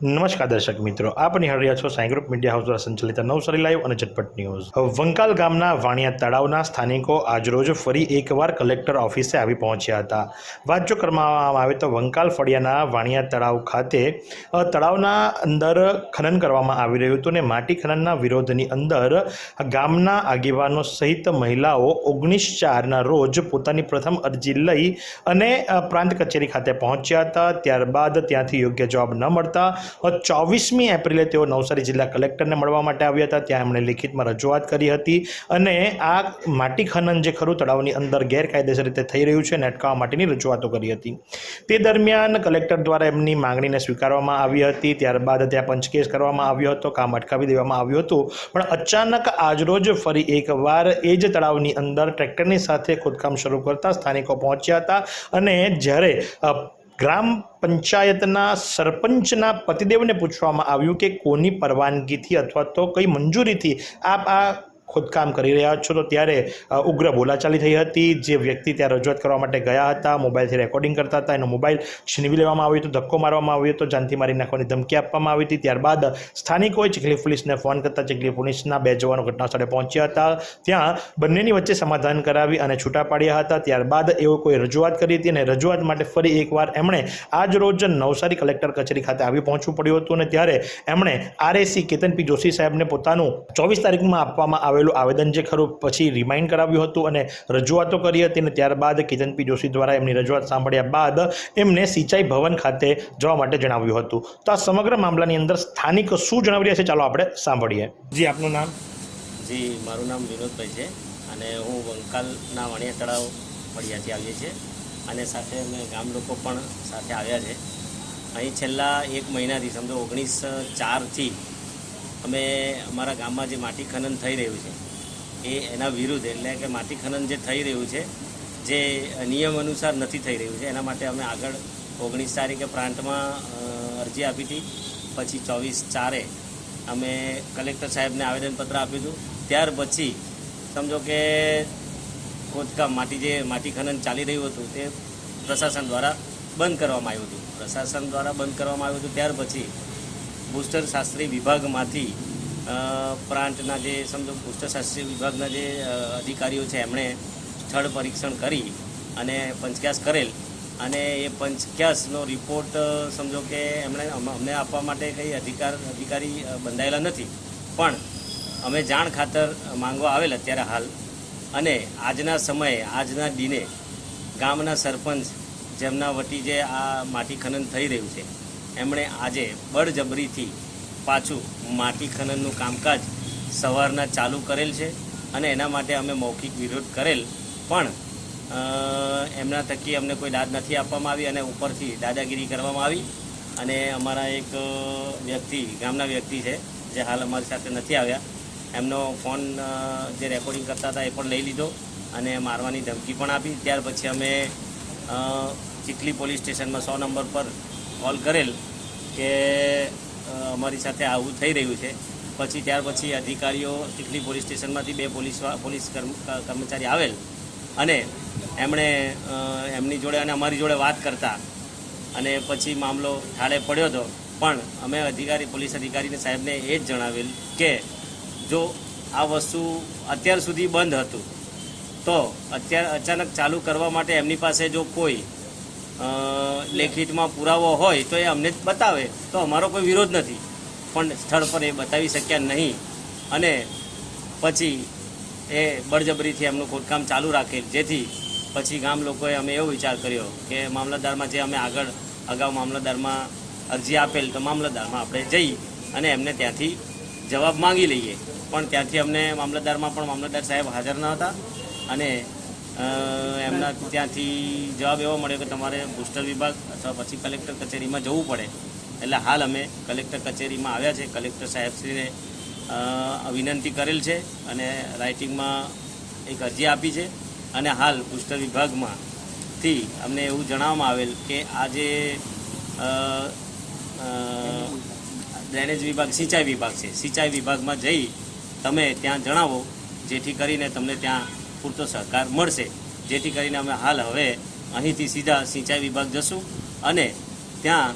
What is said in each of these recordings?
નમસ્કાર દર્શક મિત્રો, આપ નિહાળી છો સાઈ ગ્રુપ મીડિયા હાઉસ દ્વારા સંચાલિત નવસારી લાઈવ અને ઝટપટ ન્યૂઝ વંકાલ ગામના વાણિયા તળાવના સ્થાનિકો આજરોજ ફરી એકવાર કલેક્ટર ઓફિસે આવી પહોંચ્યા હતા. વાત જો કરવામાં આવે તો વંકાલ ફળિયાના વાણિયા તળાવ ખાતે તળાવના અંદર ખનન કરવામાં આવી રહ્યું હતું અને માટી ખનનના વિરોધની અંદર ગામના આગેવાનો સહિત મહિલાઓ ઓગણીસ ચારના રોજ પોતાની પ્રથમ અરજી લઈ અને પ્રાંત કચેરી ખાતે પહોંચ્યા હતા. ત્યારબાદ ત્યાંથી યોગ્ય જવાબ ન મળતા ચોવીસમી એપ્રિલે તેઓ નવસારી જિલ્લા કલેક્ટરને મળવા માટે આવ્યા હતા. ત્યાં એમણે લિખિતમાં રજૂઆત કરી હતી અને આ માટી ખનન જે ખરું તળાવની અંદર ગેરકાયદેસર રીતે થઈ રહ્યું છે એને અટકાવવા માટેની રજૂઆતો કરી હતી. તે દરમિયાન કલેક્ટર દ્વારા એમની માંગણીને સ્વીકારવામાં આવી હતી. ત્યારબાદ ત્યાં પંચકેસ કરવામાં આવ્યો હતો. કામ અટકાવી દેવામાં આવ્યું હતું. પણ અચાનક આજરોજ ફરી એકવાર એ જ તળાવની અંદર ટ્રેક્ટરની સાથે ખોદકામ શરૂ કરતા સ્થાનિકો પહોંચ્યા હતા અને જ્યારે ગ્રામ પંચાયતના સરપંચના પતિદેવને પૂછવામાં આવ્યું કે કોની પરવાનગીથી અથવા તો કઈ મંજૂરીથી આપ આ ખોદકામ કરી રહ્યા છો, તો ત્યારે ઉગ્ર બોલાચાલી થઈ હતી. જે વ્યક્તિ ત્યાં રજૂઆત કરવા માટે ગયા હતા, મોબાઈલથી રેકોર્ડિંગ કરતા હતા, એનો મોબાઈલ છીનવી લેવામાં આવ્યો હતો, ધક્કો મારવામાં આવ્યો હતો, જાનથી મારી નાખવાની ધમકી આપવામાં આવી હતી. ત્યારબાદ સ્થાનિકોએ ચીખલી પોલીસને ફોન કરતા ચીખલી પોલીસના બે જવાનો ઘટના સ્થળે પહોંચ્યા હતા. ત્યાં બંનેની વચ્ચે સમાધાન કરાવી અને છૂટા પાડ્યા હતા. ત્યારબાદ એઓ કોઈ રજૂઆત કરી હતી અને રજૂઆત માટે ફરી એકવાર એમણે આજ રોજ નવસારી કલેક્ટર કચેરી ખાતે આવી પહોંચવું પડ્યું હતું અને ત્યારે એમણે આરએસી કેતન પી જોશી સાહેબને પોતાનું ચોવીસ તારીખમાં આપવામાં આવેલું આવેદન જે ખરું પછી રિમાઇન્ડ કરાવ્યું હતું અને રજૂઆતો કરી હતી અને ત્યારબાદ કેતન પી જોશી દ્વારા એમની રજૂઆત સાંભળ્યા બાદ એમને સિંચાઈ ભવન ખાતે જવા માટે જણાવ્યું હતું. તો આ સમગ્ર મામલાની અંદર સ્થાનિક શું જણાવી રહ્યા છે? ચાલો આપણે સાંભળીએ. જી આપનું નામ? જી મારું નામ વિનોદભાઈ છે અને હું વંકાલના વાણિયા તળાવ ફળિયાથી આવીએ છીએ અને સાથે અમે ગામ લોકો પણ સાથે આવ્યા છે. અહીં છેલ્લા એક મહિનાથી સમજો ઓગણીસ ચારથી અમે અમારા ગામમાં જે માટી ખનન થઈ રહ્યું છે, એ એના વિરુદ્ધ એટલે કે માટી ખનન જે થઈ રહ્યું છે, જે નિયમ અનુસાર નથી થઈ રહ્યું છે, એના માટે અમે આગળ ઓગણીસ તારીખે પ્રાંતમાં અરજી આપી હતી. પછી ચોવીસ ચારે અમે કલેક્ટર સાહેબને આવેદનપત્ર આપ્યું હતું. ત્યાર પછી સમજો કે ખોદકામ માટી જે માટી ખનન ચાલી રહ્યું હતું તે પ્રશાસન દ્વારા બંધ કરવામાં આવ્યું હતું. પ્રશાસન દ્વારા બંધ કરવામાં આવ્યું હતું. ત્યાર પછી બુસ્ટર શાસ્ત્રી વિભાગમાંથી પ્રાંતના જે સમજો બુસ્ટર શાસ્ત્રી વિભાગના જે અધિકારીઓ છે, એમણે સ્થળ પરીક્ષણ કરી અને પંચક્યાસ કરેલ. અને એ પંચક્યાસનો રિપોર્ટ સમજો કે એમણે અમને આપવા માટે કંઈ અધિકાર, અધિકારી બંધાયેલા નથી. પણ અમે જાણ ખાતર માંગવા આવેલ અત્યારે હાલ. અને આજના સમયે, આજના દિને ગામના સરપંચ જેમના વટી જે આ માટી ખનન થઈ રહ્યું છે એમણે આજે બળજબરીથી પાછું માટી ખનનનું કામકાજ સવારના ચાલુ કરેલ છે અને એના માટે અમે મૌખિક વિરોધ કરેલ. પણ એમના થકી અમને કોઈ દાદ નથી આપવામાં આવી અને ઉપરથી દાદાગીરી કરવામાં આવી. અને અમારા એક વ્યક્તિ, ગામના વ્યક્તિ છે, જે હાલ અમારી સાથે નથી આવ્યા. એમનો ફોન જે રેકોર્ડિંગ કરતા હતા એ પણ લઈ લીધો અને મારવાની ધમકી પણ આપી. ત્યાર પછી અમે ચીખલી પોલીસ સ્ટેશનમાં સો નંબર પર કોલ કરેલ કે અમારી સાથે આવું થઈ રહ્યું છે. પછી ત્યાર પછી અધિકારીઓ ચીખલી પોલીસ સ્ટેશનમાંથી બે પોલીસ પોલીસ કર્મ- કર્મચારી આવેલ અને એમણે એમની જોડે અને અમારી જોડે વાત કરતા. અને પછી મામલો ઠાળે પડ્યો હતો. પણ અમે અધિકારી, પોલીસ અધિકારીને સાહેબને એ જ જણાવેલ કે, જો આ વસ્તુ અત્યાર સુધી બંધ હતું, તો અત્યારે અચાનક ચાલુ કરવા માટે એમની પાસે જો કોઈ લેખિતમાં પુરાવો હોય તો એ અમને બતાવે. તો અમારો કોઈ વિરોધ નથી. પણ સ્થળ પર એ બતાવી શક્યા નહીં. અને પછી એ બળજબરીથી એમનું ખોદકામ ચાલુ રાખેલ જેથી પછી ગામ લોકોએ અમે એવો વિચાર કર્યો કે મામલતદારમાં જે અમે આગળ અગાઉ મામલતદારમાં અરજી આપેલ તો મામલતદારમાં આપણે જઈ અને એમને ત્યાંથી જવાબ માંગી લઈએ. પણ ત્યાંથી અમને મામલતદારમાં પણ મામલતદાર સાહેબ હાજર ન હતા અને એમના ત્યાંથી જવાબ એવો મળ્યો કે તમારે બુસ્ટર વિભાગ અથવા પછી કલેક્ટર કચેરીમાં જવું પડે. એટલે હાલ અમે કલેક્ટર કચેરીમાં આવ્યા છે. કલેક્ટર સાહેબશ્રીને વિનંતી કરેલ છે અને રાઇટિંગમાં એક અરજી આપી છે. અને હાલ બુસ્ટર વિભાગમાંથી અમને એવું જણાવવામાં આવેલ કે આજે ડ્રેનેજ વિભાગ, સિંચાઈ વિભાગ છે. સિંચાઈ વિભાગમાં જઈ તમે ત્યાં જણાવો, જેથી કરીને તમને ત્યાં પૂરતો સહકાર મળશે. જેથી કરીને અમે હાલ હવે અહીંથી સીધા સિંચાઈ વિભાગ જશું અને ત્યાં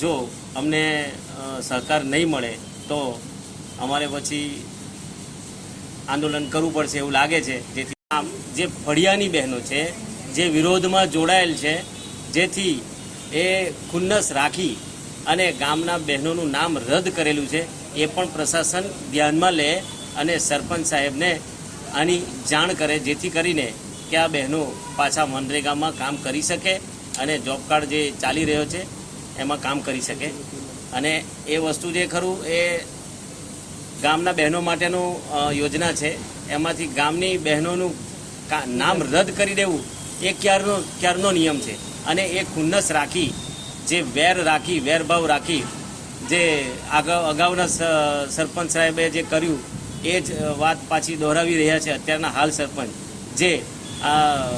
જો અમને સહકાર નહીં મળે તો અમારે પછી આંદોલન કરવું પડશે એવું લાગે છે. જેથી આમ જે ફળિયાની બહેનો છે, જે વિરોધમાં જોડાયેલ છે, જેથી એ ખુન્નસ રાખી અને ગામના બહેનોનું નામ રદ કરેલું છે, એ પણ પ્રશાસન ધ્યાનમાં લે અને સરપંચ સાહેબને આની જાણ કરે, જેથી કરીને કે આ બહેનો પાછા મનરેગામાં કામ કરી શકે અને જોબ કાર્ડ જે ચાલી રહ્યો છે, એમાં કામ કરી શકે. અને એ વસ્તુ જે ખરું, એ ગામના બહેનો માટેનું યોજના છે. એમાંથી ગામની બહેનોનું નામ રદ કરી દેવું, એ ક્યારનો ક્યારનો નિયમ છે. અને એ ખુન્નસ રાખી, જે વેર રાખી, વેરભાવ રાખી, જે આગળ અગાઉના સરપંચ સાહેબે જે કર્યું એ જ વાત પાછી દોહરાવી રહ્યા છે અત્યારના હાલ સરપંચ. જે, આ,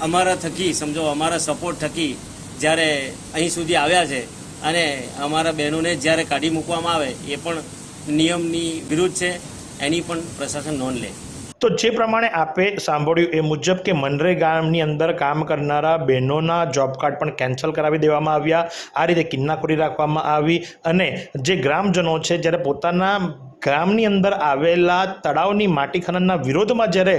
અમારા થકી, સમજો, અમારા સપોર્ટ થકી જ્યારે અહીં સુધી આવ્યા છે અને અમારા બહેનોને જ્યારે કાઢી મૂકવામાં આવે, એ પણ નિયમની વિરુદ્ધ છે, એની પણ પ્રશાસન નોંધ લે. તો જે પ્રમાણે આપે સાંભળ્યું એ મુજબ કે મનરેગાની અંદર કામ કરનારા બહેનોના જોબ કાર્ડ પણ કેન્સલ કરાવી દેવામાં આવ્યા. આ રીતે કિન્નાખોરી રાખવામાં આવી અને જે ગ્રામજનો છે, જ્યારે પોતાના ગામની અંદર આવેલા તળાવની માટી ખનનના વિરોધમાં જ્યારે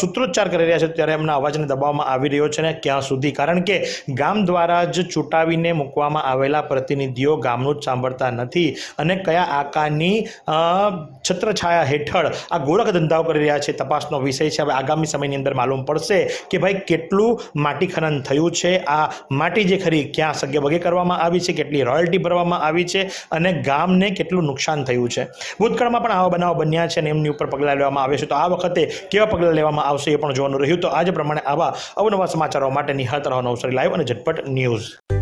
સૂત્રોચ્ચાર કરી રહ્યા છે ત્યારે એમના અવાજને દબાવવામાં આવી રહ્યો છે ને ક્યાં સુધી? કારણ કે ગામ દ્વારા જ ચૂંટાવીને મૂકવામાં આવેલા પ્રતિનિધિઓ ગામનું જ સાંભળતા નથી અને કયા આકારની છત્રછાયા હેઠળ આ ગોરખ ધંધાઓ કરી રહ્યા છે તપાસનો વિષય છે. હવે આગામી સમયની અંદર માલુમ પડશે કે ભાઈ કેટલું માટી ખનન થયું છે, આ માટી જે ખરી ક્યાં સગે વગે કરવામાં આવી છે, કેટલી રોયલ્ટી ભરવામાં આવી છે અને ગામને કેટલું નુકસાન થયું છે. ભૂતકાળમાં પણ આવા બનાવ બન્યા છે અને એમની ઉપર પગલાં લેવામાં આવે છે. તો આ વખતે કેવા પગલાં લેવામાં આવશે એ પણ જોવાનું રહ્યું. તો આજ પ્રમાણે આવા અવનવા સમાચારો માટે નિહાળતા રહો નવસારી લાઈવ અને ઝટપટ ન્યૂઝ.